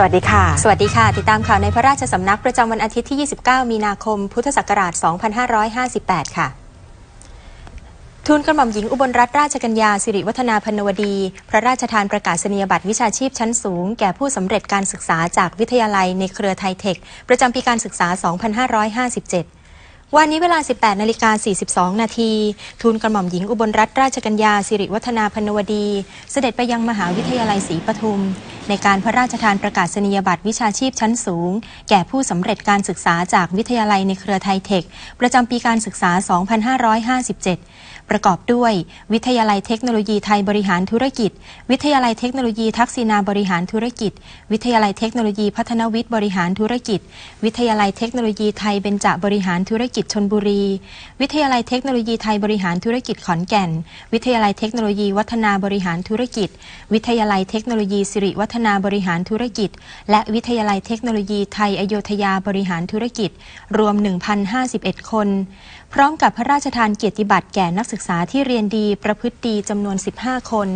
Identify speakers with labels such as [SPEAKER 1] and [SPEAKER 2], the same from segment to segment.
[SPEAKER 1] สวัสดีค่ะ
[SPEAKER 2] สวัสดีค่ะ ติดตามข่าวในพระราชสำนักประจำวันอาทิตย์ที่ 29 มีนาคม พุทธศักราช 2558 ค่ะทูลกระหม่อมหญิงอุบลรัตนราชกัญญาสิริวัฒนาพนวดี พระราชทานประกาศนียบัตรวิชาชีพชั้นสูง แก่ผู้สำเร็จการศึกษาจากวิทยาลัยในเครือไทเทค ประจำปีการศึกษา 2557 วันนี้เวลา 18 นาฬิกา 42 นาที ทูลกระหม่อมหญิงอุบลรัตนราชกัญญาสิริวัฒนาพนวดี เสด็จไปยังมหาวิทยาลัยศรีปทุม ในการพระราชทานประกาศนียบัตรวิชาชีพชั้นสูง แก่ผู้สำเร็จการศึกษาจากวิทยาลัยในเครือไทเทค ประจำปีการศึกษา 2557 ประกอบด้วย วิทยาลัยเทคโนโลยีไทยบริหารธุรกิจ วิทยาลัยเทคโนโลยีทักษิณาบริหารธุรกิจ วิทยาลัยเทคโนโลยีพัฒนวิทย์บริหารธุรกิจ วิทยาลัยเทคโนโลยีไทยเบญจบริหารธุรกิจชนบุรี วิทยาลัยเทคโนโลยีไทยบริหารธุรกิจขอนแก่น วิทยาลัยเทคโนโลยีวัฒนาบริหารธุรกิจ วิทยาลัยเทคโนโลยีสิริวัฒนาบริหารธุรกิจ และวิทยาลัยเทคโนโลยีไทยอโยธยาบริหารธุรกิจ รวม 1,051 คน พร้อมกับพระราชทานเกียรติบัตรแก่นักศึกษาที่เรียนดีประพฤติดีจำนวน 15 คน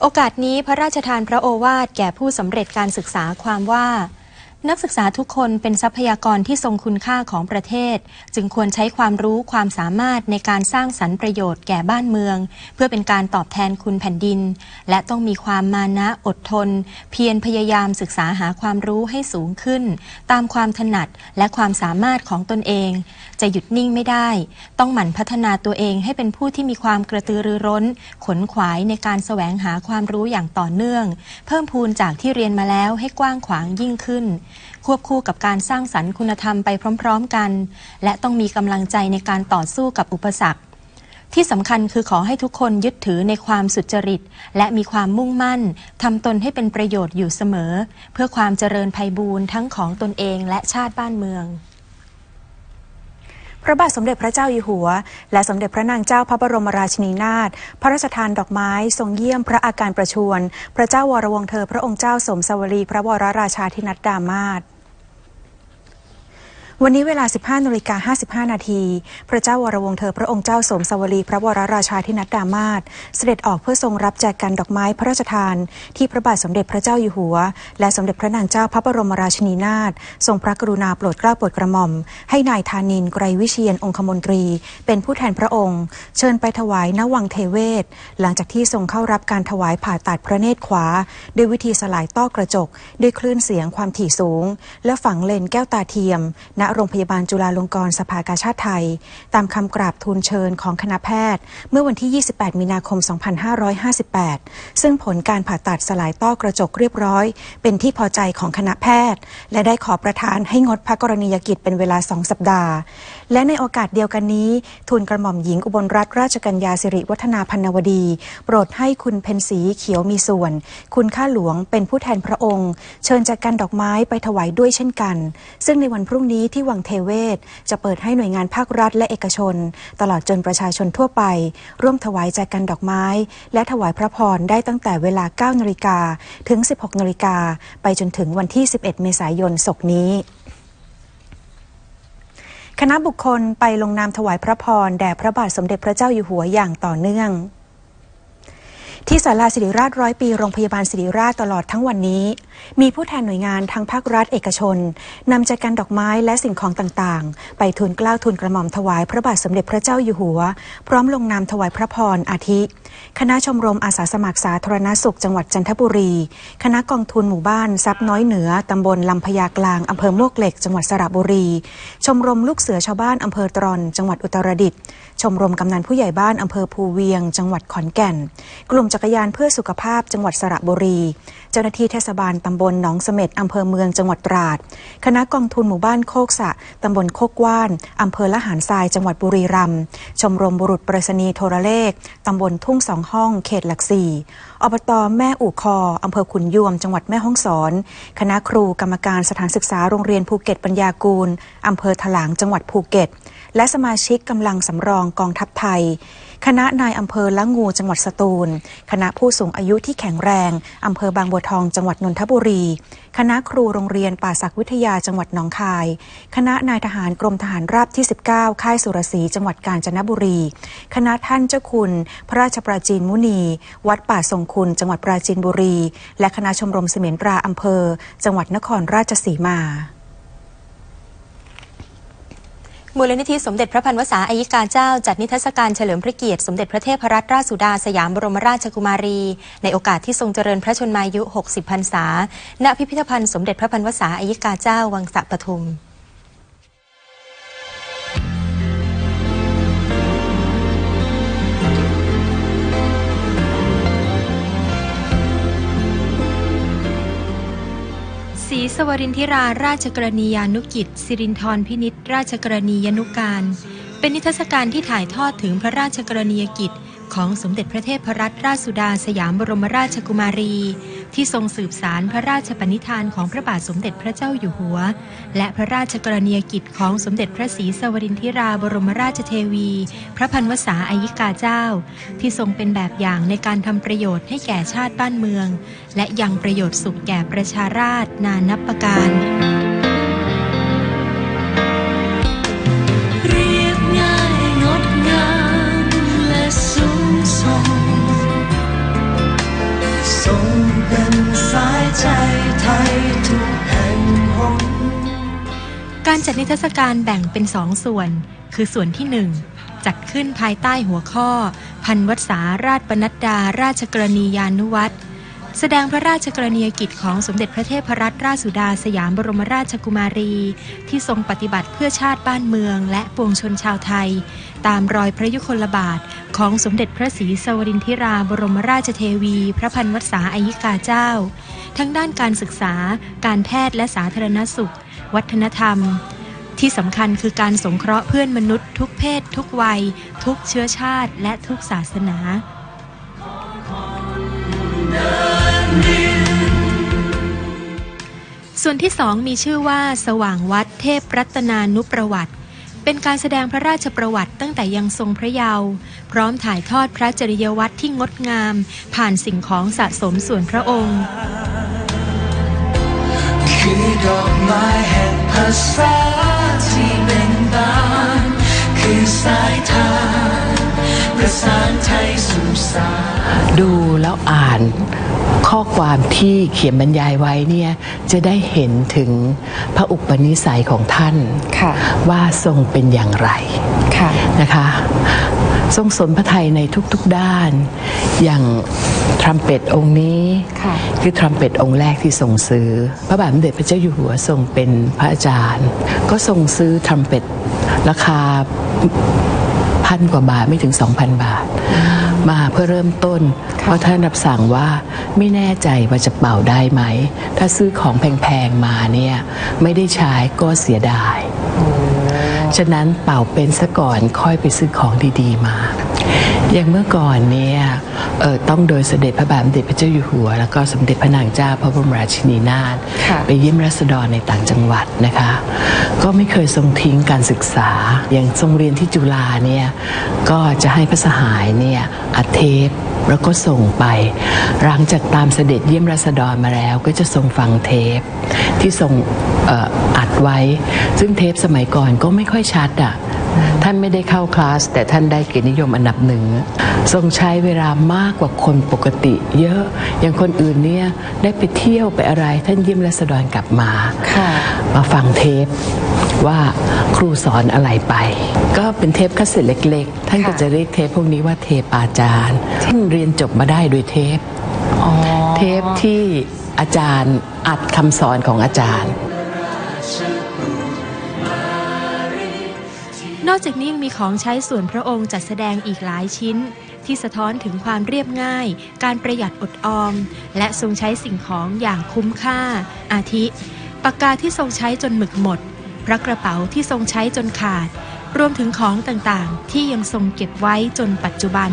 [SPEAKER 2] โอกาสนี้พระราชทานพระโอวาทแก่ผู้สำเร็จการศึกษาความว่า นักศึกษาทุกคนเป็นทรัพยากรที่ทรงคุณค่าของประเทศ จึงควรใช้ความรู้ความสามารถในการสร้างสรรค์ประโยชน์แก่บ้านเมือง เพื่อเป็นการตอบแทนคุณแผ่นดิน และต้องมีความมานะอดทน เพียรพยายามศึกษาหาความรู้ให้สูงขึ้น ตามความถนัดและความสามารถของตนเอง จะหยุดนิ่งไม่ได้ ต้องหมั่นพัฒนาตัวเองให้เป็นผู้ที่มีความกระตือรือร้น ขนขวายในการแสวงหาความรู้อย่างต่อเนื่อง เพิ่มพูนจากที่เรียนมาแล้วให้กว้างขวางยิ่งขึ้นควบคู่กับการสร้างสรรค์คุณธรรมไปพร้อม ๆกัน และต้องมีกำลังใจในการต่อสู้กับอุปสรรค ที่สำคัญคือขอให้ทุกคนยึดถือในความสุจริต และมีความมุ่งมั่นทำตนให้เป็นประโยชน์อยู่เสมอ เพื่อความเจริญไพบูรณ์ทั้งของตนเองและชาติบ้านเมือง
[SPEAKER 1] พระบาทสมเด็จพระเจ้าอยู่หัว และสมเด็จพระนางเจ้าพระบรมราชินีนาถพระราชทานดอกไม้ทรงเยี่ยมพระอาการประชวร พระเจ้าวรวงเธอพระองค์เจ้าสมสวรีพระวรราชาธินัดดามาศ วันนี้เวลา 15นาฬิกา55 นาที พระเจ้าวรวงเธอพระองค์เจ้าสมสวรีพระวรราชาธินัดดามาศเสด็จออกเพื่อทรงรับแจกันดอกไม้พระราชทาน ที่พระบาทสมเด็จพระเจ้าอยู่หัว และสมเด็จพระนางเจ้าพระบรมราชินีนาถทรงพระกรุณาโปรดเกล้าโปรดกระหม่อม ให้นายธานินไกรวิเชียนองคมนตรี เป็นผู้แทนพระองค์ เชิญไปถวายณวังเทเวศ หลังจากที่ทรงเข้ารับการถวายผ่าตัดพระเนตรขวา ด้วยวิธีสลายต้อกระจก ด้วยคลื่นเสียงความถี่สูง และฝังเลนแก้วตาเทียมณโรงพยาบาลจุฬาลงกรณ์สภากาชาติไทย ตามคำกราบทูลเชิญของคณะแพทย์ เมื่อวันที่ 28 มีนาคม 2558 ซึ่งผลการผ่าตัดสลายต้อกระจกเรียบร้อย เป็นที่พอใจของคณะแพทย์ และได้ขอประทานให้งดพระกรณียกิจเป็นเวลา 2 สัปดาห์ และในโอกาสเดียวกันนี้ทูลกระหม่อมหญิงอุบลรัตนราชกัญญาสิริวัฒนาพันวดี โปรดให้คุณเพนสีเขียวมีส่วน คุณข้าหลวงเป็นผู้แทนพระองค์ เชิญจากกันดอกไม้ไปถวายด้วยเช่นกัน ซึ่งในวันพรุ่งนี้ที่วังเทเวศ จะเปิดให้หน่วยงานภาครัฐและเอกชน ตลอดจนประชาชนทั่วไป ร่วมถวายแจกันดอกไม้ และถวายพระพรได้ตั้งแต่เวลา 9นาฬิกาถึง 16นาฬิกาไปจนถึงวันที่ 11 เมษายนศกนี้คณะบุคคลไปลงนามถวายพระพรแด่พระบาทสมเด็จพระเจ้าอยู่หัวอย่างต่อเนื่อง ที่ศาลาสิริราชร้อยปีโรงพยาบาลสิริราชตลอดทั้งวันนี้ มีผู้แทนหน่วยงานทั้งภาครัฐเอกชนนำจักรกันดอกไม้และสิ่งของต่างๆ ไปทูลเกล้าทูลกระหม่อมถวายพระบาทสมเด็จพระเจ้าอยู่หัว พร้อมลงนามถวายพระพรอาทิ คณะชมรมอาสาสมัครสาธารณสุขจังหวัดจันทบุรี คณะกองทุนหมู่บ้านทรัพย์น้อยเหนือตำบลลำพญากลางอำเภอมวกเหล็ก จังหวัดสระบุรี ชมรมลูกเสือชาวบ้านอำเภอตรอนจังหวัดอุตรดิตถ์ชมรมกำนันผู้ใหญ่บ้านอำเภอภูเวียง จังหวัดขอนแก่น กลุ่มจักรยานเพื่อสุขภาพจังหวัดสระบุรี เจ้าหน้าที่เทศบาลตำบลหนองเสม็ดอำเภอเมืองจังหวัดตราด คณะกองทุนหมู่บ้านโคกสะตำบลโคกว่านอำเภอละหารทรายจังหวัดบุรีรัมย์ชมรมบุรุษปรษณีโทรเลขตำบลทุ่งสองห้อง เขตหลักสี่อบตแม่อู่คออำเภอขุนยวม จังหวัดแม่ฮ่องสอน คณะครูกรรมการสถานศึกษาโรงเรียนภูเก็ตปัญญากูลอำเภอถลางจังหวัดภูเก็ต และสมาชิกกำลังสำรองกองทัพไทย คณะนายอำเภอละงูจังหวัดสตูล คณะผู้สูงอายุที่แข็งแรงอำเภอบางบัวทองจังหวัดนนทบุรี คณะครูโรงเรียนป่าศักวิทยาจังหวัดหนองคาย คณะนายทหารกรมทหารราบที่ 19 ค่ายสุรศรีจังหวัดกาญจนบุรี คณะท่านเจ้าคุณ พระราชปราจีนมุนี วัดป่าทรงคุณ จังหวัดปราจีนบุรี และคณะชมรมเสมียนตราอำเภอ จังหวัดนครราชสีมา
[SPEAKER 2] มูลนิธิสมเด็จพระพันวษาอายิกาเจ้า จัดนิทรรศการเฉลิมพระเกียรติสมเด็จพระเทพรัตนราชสุดาสยามบรมราชกุมารี ในโอกาสที่ทรงเจริญพระชนมายุ 60 พรรษา ณ พิพิธภัณฑ์สมเด็จพระพันวษาอายิกาเจ้า วังสะปทุม รีสวรินทิราราชกรณียานุกิจ สิรินทรพินิษราชกรณียนุการ เป็นนิทรรศการที่ถ่ายทอดถึงพระราชกรณียกิจ ของสมเด็จพระเทพรัตนราชสุดาสยามบรมราชกุมารี ที่ทรงสืบสารพระราชปณิธานของพระบาทสมเด็จพระเจ้าอยู่หัว และพระราชกรณียกิจของสมเด็จพระศรีสวรินทิราบรมราชเทวี พระพันวษาอายิกาเจ้า ที่ทรงเป็นแบบอย่างในการทำประโยชน์ให้แก่ชาติบ้านเมือง และยังประโยชน์สุขแก่ประชาราษฎร์นานับประการ
[SPEAKER 3] กา
[SPEAKER 2] รจัดนิทรรศการแบ่งเป็นสองส่วน คือส่วนที่หนึ่งจัดขึ้นภายใต้หัวข้อ พันวัษาราชปนัดดา ราชกรณียานุวัตรแสดงพระราชกรณียกิจของสมเด็จพระเทพรัตนราชสุดาสยามบรมราชกุมารี ที่ทรงปฏิบัติเพื่อชาติบ้านเมือง และปวงชนชาวไทย ตามรอยพระยุคลบาทของสมเด็จพระศรีสวรินทิราบรมราชเทวี พระพันวษาอายิกาเจ้า ทั้งด้านการศึกษา การแพทย์และสาธารณสุข วัฒนธรรม ที่สำคัญคือการสงเคราะห์เพื่อนมนุษย์ทุกเพศ ทุกวัย ทุกเชื้อชาติ และทุกศาสนาส่วนที่สองมีชื่อว่าสว่างวัดเทพรัตนานุประวัติ เป็นการแสดงพระราชประวัติตั้งแต่ยังทรงพระเยาว์พร้อมถ่ายทอดพระจริยวัตรที่งดงาม ผ่านสิ่งของสะสมส่วนพระองค์
[SPEAKER 3] ดอกไม้แห่งภาษาที่เบ่งบานคือสายทาน ประสานไทยสู่สาร
[SPEAKER 4] ดูแล้วอ่านข้อความที่เขียนบรรยายไว้เนี่ยจะได้เห็นถึงพระอุปนิสัยของท่าน
[SPEAKER 5] ค่ะ
[SPEAKER 4] ว่าทรงเป็นอย่างไร
[SPEAKER 5] ค่ะ
[SPEAKER 4] นะคะทรงสนพระไทยในทุกๆด้าน อย่างทรัมเป็ตองค์นี้
[SPEAKER 5] ค่ะ
[SPEAKER 4] คือทรัมเป็ตองค์แรกที่ทรงซื้อ พระบาทสมเด็จพระเจ้าอยู่หัวทรงเป็นพระอาจารย์ ก็ทรงซื้อทรัมเป็ตราคา พันกว่าบาทไม่ถึง 2,000 บาท มาเพื่อเริ่มต้น เพราะท่านรับสั่งว่าไม่แน่ใจว่าจะเป่าได้ไหม ถ้าซื้อของแพงๆมาเนี่ยไม่ได้ใช้ก็เสียดาย ฉะนั้นเป่าเป็นซะก่อนค่อยไปซื้อของดีๆมา อย่างเมื่อก่อนเนี่ยเออต้องโดยเสด็จพระบาทสมเด็จพระเจ้าอยู่หัว แล้วก็สมเด็จพระนางเจ้าพระบรมราชินีนาถ
[SPEAKER 5] ค่ะ
[SPEAKER 4] ไปเยี่ยมรัษฎรในต่างจังหวัดนะคะ ก็ไม่เคยทรงทิ้งการศึกษา อย่างทรงเรียนที่จุฬาเนี่ยก็จะให้พระสหายเนี่ยอัดเทปแล้วก็ส่งไป หลังจากตามเสด็จเยี่ยมรัษฎรมาแล้ว ก็จะทรงฟังเทปที่ทรงเอ่ออัดไว้ ซึ่งเทปสมัยก่อนก็ไม่ค่อยชัดอะ ท่านไม่ได้เข้าคลาส แต่ท่านได้เกียรตินิยมอันดับหนึ่งทรงใช้เวลามากกว่าคนปกติ เยอะอย่างคนอื่นเนี่ยได้ไปเที่ยวไปอะไร ท่านเยี่ยมรัษฎรกลับมา
[SPEAKER 5] ค่ะ
[SPEAKER 4] มาฟังเทปว่าครูสอนอะไรไป ก็เป็นเทปคาสเซ็ตเล็ก ๆ ท่านก็
[SPEAKER 5] ค่ะ
[SPEAKER 4] จะเรียกเทปพวกนี้ว่าเทปอาจารย์ท่านเรียนจบมาได้โดยเทป
[SPEAKER 5] อ๋อ
[SPEAKER 4] เทปที่อาจารย์อัดคำสอนของอาจารย์
[SPEAKER 2] นอกจากนี้ยังมีของใช้ส่วนพระองค์จัดแสดงอีกหลายชิ้น ที่สะท้อนถึงความเรียบง่าย การประหยัดอดออม และทรงใช้สิ่งของอย่างคุ้มค่า อาทิ ปากกาที่ทรงใช้จนหมึกหมด พระกระเป๋าที่ทรงใช้จนขาด รวมถึงของต่างๆ ที่ยังทรงเก็บไว้จนปัจจุบัน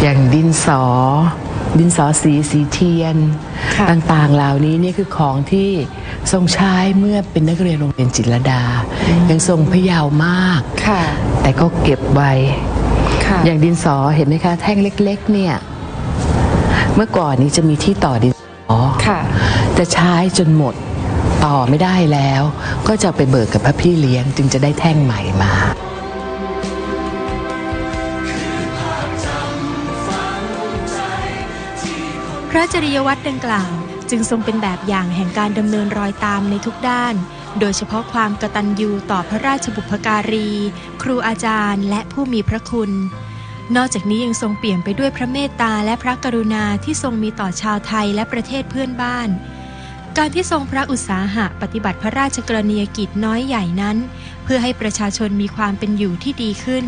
[SPEAKER 4] อย่างดินสอ ดินสอสีสีเทียน
[SPEAKER 2] ค่ะ
[SPEAKER 4] ต่างๆ เหล่านี้นี่คือของที่ทรงใช้เมื่อเป็นนักเรียนโรงเรียนจิตรลดา ยังทรงพยาวมาก
[SPEAKER 2] ค่ะ
[SPEAKER 4] แต่ก็เก็บไว้
[SPEAKER 2] ค่ะ
[SPEAKER 4] อย่างดินสอเห็นไหมคะ แท่งเล็ก ๆ เนี่ย เมื่อก่อนนี้จะมีที่ต่อดินสอ
[SPEAKER 2] ค่ะ
[SPEAKER 4] จะใช้จนหมดต่อไม่ได้แล้ว ก็จะเอาไปเบิกกับพระพี่เลี้ยงจึงจะได้แท่งใหม่มา
[SPEAKER 2] พระจริยวัตรดังกล่าว จึงทรงเป็นแบบอย่างแห่งการดำเนินรอยตามในทุกด้าน โดยเฉพาะความกตัญญูต่อพระราชบุพการี ครูอาจารย์และผู้มีพระคุณ นอกจากนี้ยังทรงเปี่ยมไปด้วยพระเมตตาและพระกรุณาที่ทรงมีต่อชาวไทยและประเทศเพื่อนบ้านการที่ทรงพระอุตสาหะปฏิบัติพระราชกรณียกิจน้อยใหญ่นั้น เพื่อให้ประชาชนมีความเป็นอยู่ที่ดีขึ้น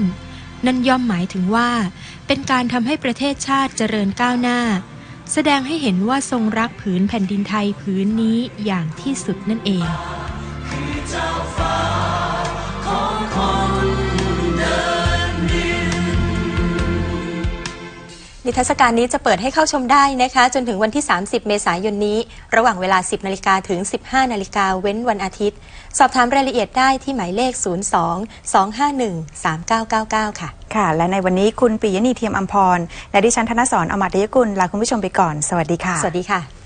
[SPEAKER 2] นั่นย่อมหมายถึงว่า เป็นการทำให้ประเทศชาติเจริญก้าวหน้า แสดงให้เห็นว่าทรงรักผืนแผ่นดินไทยผืนนี้อย่างที่สุดนั่นเอง นิทรรศการนี้จะเปิดให้เข้าชมได้นะคะ จนถึงวันที่ 30 เมษายนนี้ ระหว่างเวลา 10 นาฬิกาถึง 15 นาฬิกาเว้นวันอาทิตย์ สอบถามรายละเอียดได้ที่หมายเลข 02 251 3999 ค่ะ
[SPEAKER 1] ค่ะ และในวันนี้คุณปิยณีเทียมอัมพร และดิฉันธนสรอมรดยกุลลาคุณผู้ชมไปก่อน สวัสดีค่ะ
[SPEAKER 2] สวัสดีค่ะ